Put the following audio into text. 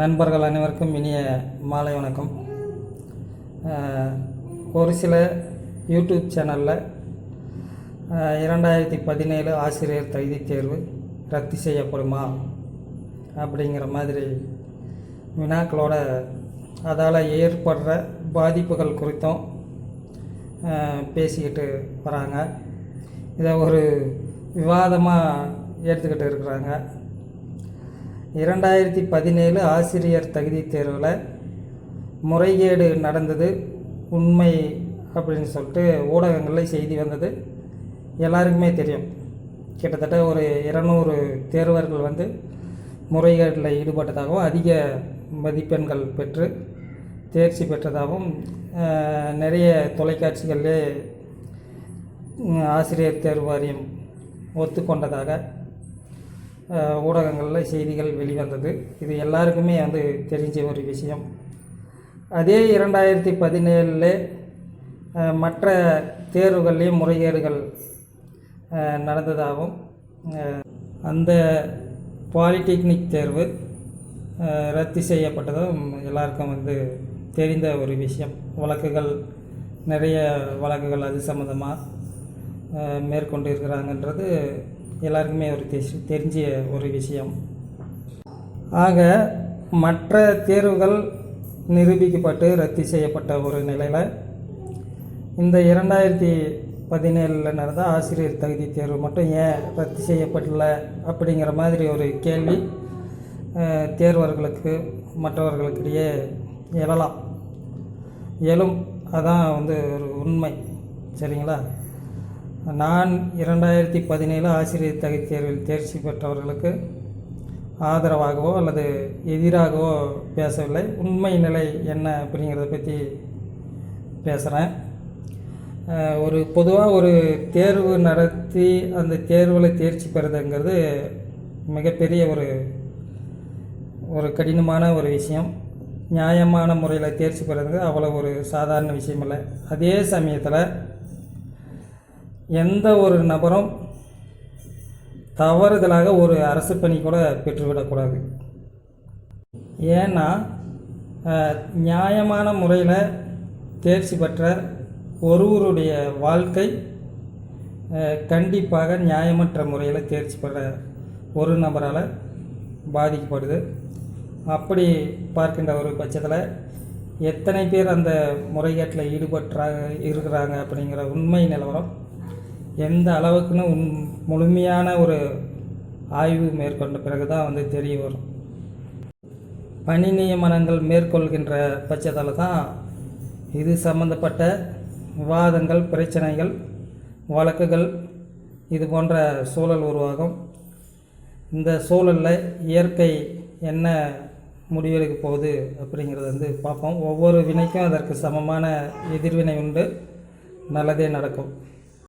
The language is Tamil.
நண்பர்கள் அனைவருக்கும் இனிய மாலை வணக்கம். ஒரு சில யூடியூப் சேனலில் இரண்டாயிரத்தி பதினேழு ஆசிரியர் தகுதி தேர்வு ரத்து செய்யப்படுமா? அப்படிங்கிற மாதிரி வினாக்களோட அதால் ஏற்படுற பாதிப்புகள் குறித்தும் பேசிக்கிட்டு வராங்க. இதை ஒரு விவாதமாக எடுத்துக்கிட்டு இருக்கிறாங்க. இரண்டாயிரத்தி பதினேழு ஆசிரியர் தகுதி தேர்வில் முறைகேடு நடந்தது. உண்மை அப்படின்னு சொல்லிட்டு ஊடகங்களில் செய்தி வந்தது. எல்லாருக்குமே தெரியும். கிட்டத்தட்ட ஒரு இருநூறு தேர்வர்கள் வந்து முறைகேட்டில் ஈடுபட்டதாகவும் அதிக மதிப்பெண்கள் பெற்று தேர்ச்சி பெற்றதாகவும் நிறைய தொலைக்காட்சிகளிலே ஆசிரியர் தேர்வு வாரியம் ஒத்துக்கொண்டதாக ஊடகங்களில் செய்திகள் வெளிவந்தது. இது எல்லாருக்குமே வந்து தெரிஞ்ச ஒரு விஷயம். அதே இரண்டாயிரத்தி பதினேழில் மற்ற தேர்வுகள்லேயும் முறைகேடுகள் நடந்ததாகவும் அந்த பாலிடெக்னிக் தேர்வு ரத்து செய்யப்பட்டதும் எல்லாருக்கும் வந்து தெரிந்த ஒரு விஷயம். வழக்குகள் நிறைய வழக்குகள் அது சம்மந்தமாக மேற்கொண்டு இருக்கிறாங்கன்றது எல்லாருக்குமே ஒரு தெரிஞ்ச ஒரு விஷயம். ஆக மற்ற தேர்வுகள் நிரூபிக்கப்பட்டு ரத்து செய்யப்பட்ட ஒரு நிலையில் இந்த இரண்டாயிரத்தி பதினேழில் நடந்த ஆசிரியர் தகுதி தேர்வு மட்டும் ஏன் ரத்து செய்யப்படல அப்படிங்கிற மாதிரி ஒரு கேள்வி தேர்வர்களுக்கு மற்றவர்களுக்கிடையே எழலாம். எழும் அதான் வந்து ஒரு உண்மை. சரிங்களா? நான் இரண்டாயிரத்தி பதினேழு ஆசிரியர் தகுதி தேர்வில் தேர்ச்சி பெற்றவர்களுக்கு ஆதரவாகவோ அல்லது எதிராகவோ பேசவில்லை. உண்மை நிலை என்ன அப்படிங்கிறத பற்றி பேசுகிறேன் ஒரு பொதுவாக ஒரு தேர்வு நடத்தி அந்த தேர்வில் தேர்ச்சி பெறுதுங்கிறது மிகப்பெரிய ஒரு ஒரு கடினமான ஒரு விஷயம். நியாயமான முறையில் தேர்ச்சி பெறுறது அவ்வளோ ஒரு சாதாரண விஷயம் இல்லை அதே சமயத்தில் எந்த ஒரு நபரும் தவறுதலாக ஒரு அரசு பணி கூட பெற்றுவிடக்கூடாது. ஏன்னா நியாயமான முறையில் தேர்ச்சி பெற்ற ஒருவருடைய வாழ்க்கை கண்டிப்பாக நியாயமற்ற முறையில் தேர்ச்சி பெற ஒரு நபரால் பாதிக்கப்படுது. அப்படி பார்க்கின்ற ஒரு பட்சத்தில் எத்தனை பேர் அந்த முறைகேட்டில் ஈடுபட்டுறாங்க இருக்கிறாங்க அப்படிங்கிற உண்மை நிலவரம் எந்த அளவுக்குன்னு உண் முழுமையான ஒரு ஆய்வு மேற்கொண்ட பிறகு தான் வந்து தெரிய வரும். பணி நியமனங்கள் மேற்கொள்கின்ற பட்சத்தில் தான் இது சம்பந்தப்பட்ட விவாதங்கள் பிரச்சனைகள் வழக்குகள் இது போன்ற சூழல் உருவாகும். இந்த சூழலில் இயற்கை என்ன முடிவெடுக்க போகுது அப்படிங்கிறத வந்து பார்ப்போம். ஒவ்வொரு வினைக்கும் அதற்கு சமமான எதிர்வினை உண்டு. நல்லதே நடக்கும்.